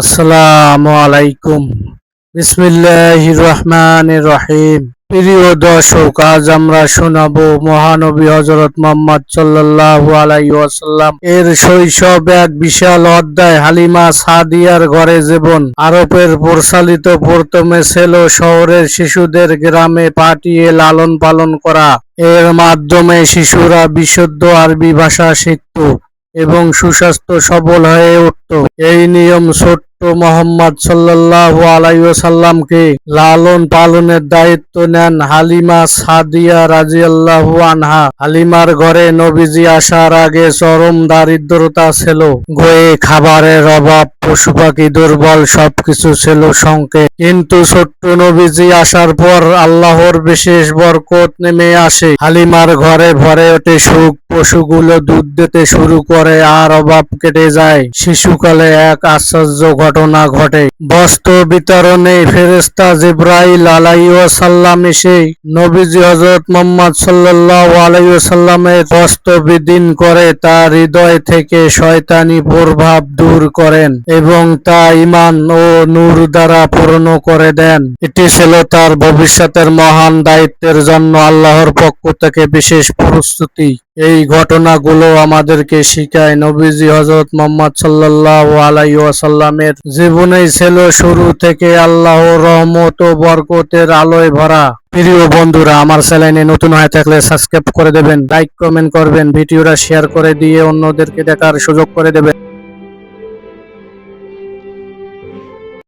আসসালামু আলাইকুম বিসমিল্লাহ রহমান রহিম প্রিয় দর্শক, আজ আমরা শোনাবো মহানবী হজরত মোহাম্মদ সাল্লাল্লাহু আলাইহি ওয়াসাল্লাম। এর শৈশব এক বিশাল অধ্যায়, হালিমা সাদিয়ার ঘরে জীবন। আরবের প্রথমে ছিল শহরের শিশুদের গ্রামে পাঠিয়ে লালন পালন করা। এর মাধ্যমে শিশুরা বিশুদ্ধ আরবি ভাষা শিখত এবং সুস্বাস্থ্য সবল হয়ে উঠত। এই নিয়ম ছোট্ট মোহাম্মদ সাল্লাল্লাহু আলাইহি ওয়াসাল্লামকে লালন পালনের দায়িত্ব নেন হালিমা সাদিয়া রাজিয়াল্লাহু আনহা। হালিমার ঘরে নবীজি আসার আগে চরম দারিদ্রতা ছিল গয়ে খাবারের অভাব পশু পাখি দুর্বল, সবকিছু ছিল সংকে কিন্তু ছোট্ট নবীজি আসার পর আল্লাহর বিশেষ বরকত নেমে আসে। হালিমার ঘরে ভরে ওঠে সুখ পশুগুলো দুধ দিতে শুরু করে আর অভাব কেটে যায়। শিশুকালে এক আশ্চর্য ঘটনা ঘটে। বস্ত্র বিতরণে ফেরেস্তা জিব্রাইল আলাইসাল্লাম এসে নবীজি হজরত মোহাম্মদ সাল্লাল্লাহু আলাইসাল্লামের বস্ত্র বিদিন করে তার হৃদয় থেকে শয়তানি প্রভাব দূর করেন এবং তা ইমান ও নূর দ্বারা পূর্ণ করে দেন। এটি ছিল তার ভবিষ্যতের মহান দায়িত্বের জন্য আল্লাহর পক্ষ থেকে বিশেষ প্রস্তুতি। এই ঘটনাগুলো আমাদেরকে শিখায়। নবীজি হজরত মোহাম্মদ সাল্লাহ আলাইসাল্লামের জীবনেই ছিল শুরু থেকে আল্লাহ রহমত ও বরকতের আলোয় ভরা। প্রিয় বন্ধুরা, আমার চ্যানেলে নতুন হয়ে থাকলে সাবস্ক্রাইব করে দেবেন, লাইক, কমেন্ট করবেন, ভিডিওটা শেয়ার করে দিয়ে অন্যদেরকে দেখার সুযোগ করে দেবেন।